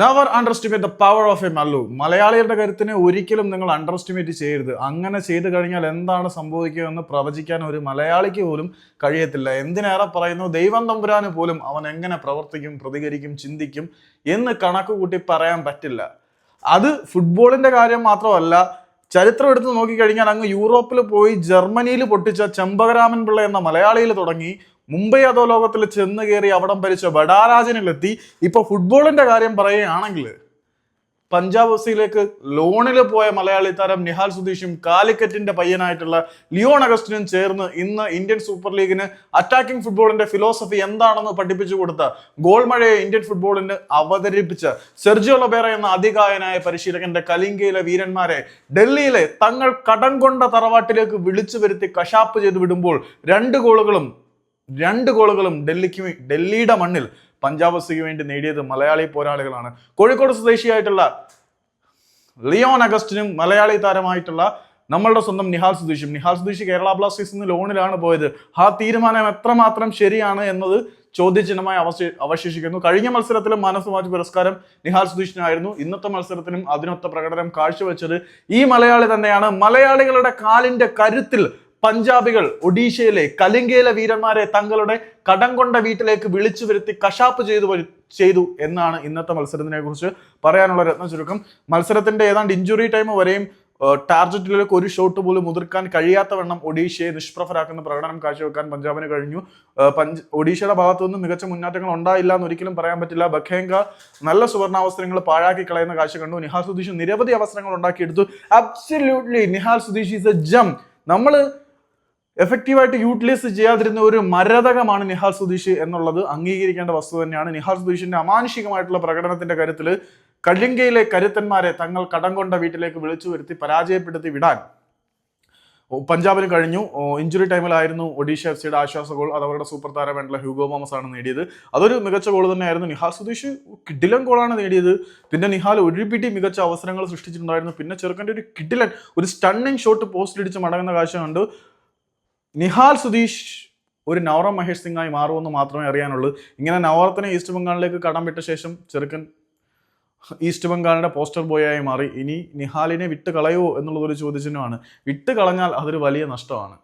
Never underestimate the power of a Mallu മലയാളികളുടെ കരുത്തിനെ ഒരിക്കലും നിങ്ങൾ അണ്ടർ എസ്റ്റിമേറ്റ് ചെയ്യരുത്. അങ്ങനെ ചെയ്തു കഴിഞ്ഞാൽ എന്താണ് സംഭവിക്കുക എന്ന് പ്രവചിക്കാൻ ഒരു മലയാളിക്ക് പോലും കഴിയത്തില്ല. എന്തിനേറെ പറയുന്നു? ദൈവം തമ്പുരാന് പോലും അവൻ എങ്ങനെ പ്രവർത്തിക്കും പ്രതികരിക്കും ചിന്തിക്കും എന്ന് കണക്ക് കൂട്ടി പറയാൻ പറ്റില്ല. അത് ഫുട്ബോളിന്റെ കാര്യം മാത്രമല്ല ചരിത്രം എടുത്ത് നോക്കിക്കഴിഞ്ഞാൽ അങ്ങ് യൂറോപ്പിൽ പോയി ജർമ്മനിയിൽ പൊട്ടിച്ച ചെമ്പകരാമൻ പിള്ള എന്ന മലയാളിയിൽ തുടങ്ങി മുംബൈ അതോ ലോകത്തിൽ ചെന്ന് കയറി അവിടം ഭരിച്ച ബഡാരാജനിലെത്തി ഇപ്പൊ ഫുട്ബോളിന്റെ കാര്യം പറയുകയാണെങ്കിൽ പഞ്ചാബ് എഫ്സിയിലേക്ക് ലോണിൽ പോയ മലയാളി താരം നിഹാൽ സുധീഷും കാലിക്കറ്റിന്റെ പയ്യനായിട്ടുള്ള ലിയോൺ അഗസ്റ്റിനും ചേർന്ന് ഇന്ന് ഇന്ത്യൻ സൂപ്പർ ലീഗിന് അറ്റാക്കിംഗ് ഫുട്ബോളിന്റെ ഫിലോസഫി എന്താണെന്ന് പഠിപ്പിച്ചു കൊടുത്ത ഗോൾ മഴയെ ഇന്ത്യൻ ഫുട്ബോളിന് അവതരിപ്പിച്ച സെർജിയോ ലൊബേറ എന്ന അതികായനായ പരിശീലകന്റെ കലിംഗയിലെ വീരന്മാരെ ഡൽഹിയിലെ തങ്ങൾ കടം കൊണ്ട തറവാട്ടിലേക്ക് വിളിച്ചു വരുത്തി കശാപ്പ് ചെയ്തു വിടുമ്പോൾ രണ്ട് ഗോളുകളും രണ്ട് ഗോളുകളും ഡൽഹിക്ക് ഡൽഹിയുടെ മണ്ണിൽ പഞ്ചാബ് എഫ്സിക്ക് വേണ്ടി നേടിയത് മലയാളി പോരാളികളാണ്. കോഴിക്കോട് സ്വദേശിയായിട്ടുള്ള ലിയോൺ അഗസ്റ്റിനും മലയാളി താരമായിട്ടുള്ള നമ്മളുടെ സ്വന്തം നിഹാൽ സുദീഷും നിഹാൽ സുദീഷ് കേരള ബ്ലാസ്റ്റേഴ്സ് നിന്ന് ലോണിലാണ് പോയത്. ആ തീരുമാനം എത്രമാത്രം ശരിയാണ് എന്നത് ചോദ്യചിഹ്നമായി അവശേ അവശേഷിക്കുന്നു. കഴിഞ്ഞ മത്സരത്തിലും മാനസമാജ് പുരസ്കാരം നിഹാൽ സുധീഷിനായിരുന്നു. ഇന്നത്തെ മത്സരത്തിനും അതിനൊത്ത പ്രകടനം കാഴ്ചവെച്ചത് ഈ മലയാളി തന്നെയാണ്. മലയാളികളുടെ കാലിന്റെ കരുത്തിൽ പഞ്ചാബികൾ ഒഡീഷയിലെ കലിംഗയിലെ വീരന്മാരെ തങ്ങളുടെ കടം കൊണ്ട വീട്ടിലേക്ക് വിളിച്ചു വരുത്തി കശാപ്പ് ചെയ്തു ചെയ്തു എന്നാണ് ഇന്നത്തെ മത്സരത്തിനെ കുറിച്ച് പറയാനുള്ള രത്ന ചുരുക്കം. മത്സരത്തിന്റെ ഏതാണ്ട് ഇഞ്ചുറി ടൈം വരെയും ടാർജറ്റിലേക്ക് ഒരു ഷോട്ട് പോലും മുതിർക്കാൻ കഴിയാത്ത വണ്ണം ഒഡീഷയെ നിഷ്പ്രഭരാക്കുന്ന പ്രകടനം കാഴ്ചവെക്കാൻ പഞ്ചാബിന് കഴിഞ്ഞു. പഞ്ച് ഒഡീഷയുടെ ഭാഗത്തു നിന്ന് മികച്ച മുന്നേറ്റങ്ങൾ ഉണ്ടായില്ല എന്ന് ഒരിക്കലും പറയാൻ പറ്റില്ല. ബഖേങ്ക നല്ല സുവർണാവസരങ്ങൾ പാഴാക്കി കളയുന്ന കാഴ്ച കണ്ടു. നിഹാൽ സുധീഷ് നിരവധി അവസരങ്ങൾ ഉണ്ടാക്കിയെടുത്തു. Absolutely Nihal Sudheesh is a gem നമ്മൾ എഫക്റ്റീവായിട്ട് യൂട്ടിലൈസ് ചെയ്യാതിരുന്ന ഒരു മരതകമാണ് നിഹാൽ സുധീഷ് എന്നുള്ളത് അംഗീകരിക്കേണ്ട വസ്തു തന്നെയാണ്. നിഹാൽ സുധീഷിന്റെ അമാനുഷികമായിട്ടുള്ള പ്രകടനത്തിന്റെ കാര്യത്തിൽ കഴിങ്കയിലെ കരുത്തന്മാരെ തങ്ങൾ കടം കൊണ്ട വീട്ടിലേക്ക് വിളിച്ചു വരുത്തി പരാജയപ്പെടുത്തി വിടാൻ. പഞ്ചാബിന് കഴിഞ്ഞു. ഇഞ്ചുറി ടൈമിലായിരുന്നു ഒഡീഷ എഫ് സിയുടെ ആശ്വാസ ഗോൾ. അത് അവരുടെ സൂപ്പർ താരമായിട്ടുള്ള ഹ്യൂഗോ തോമസ് ആണ് നേടിയത്. അതൊരു മികച്ച ഗോൾ തന്നെയായിരുന്നു. നിഹാൽ സുധീഷ് കിഡിലൻ ഗോളാണ് നേടിയത്. പിന്നെ നിഹാൽ ഒരു പിടി മികച്ച അവസരങ്ങൾ സൃഷ്ടിച്ചിട്ടുണ്ടായിരുന്നു. പിന്നെ ചെറുക്കന്റെ ഒരു കിഡിലൻ ഒരു സ്റ്റണ്ണിങ് ഷോട്ട് പോസ്റ്റിലിടിച്ച് മടങ്ങുന്ന കാഴ്ച കണ്ടു. നിഹാൽ സുധീഷ് ഒരു നവറ മഹേഷ് സിംഗായി മാറുമെന്ന് മാത്രമേ അറിയാനുള്ളൂ. ഇങ്ങനെ നവറത്തിനെ ഈസ്റ്റ് ബംഗാളിലേക്ക് കടം വിട്ട ശേഷം ചെറുക്കൻ ഈസ്റ്റ് ബംഗാളിന്റെ പോസ്റ്റർ ബോയായി മാറി. ഇനി നിഹാലിനെ വിട്ട് കളയുമോ എന്നുള്ളതൊരു ചോദ്യചിഹ്നമാണ്. വിട്ട് കളഞ്ഞാൽ അതൊരു വലിയ നഷ്ടമാണ്.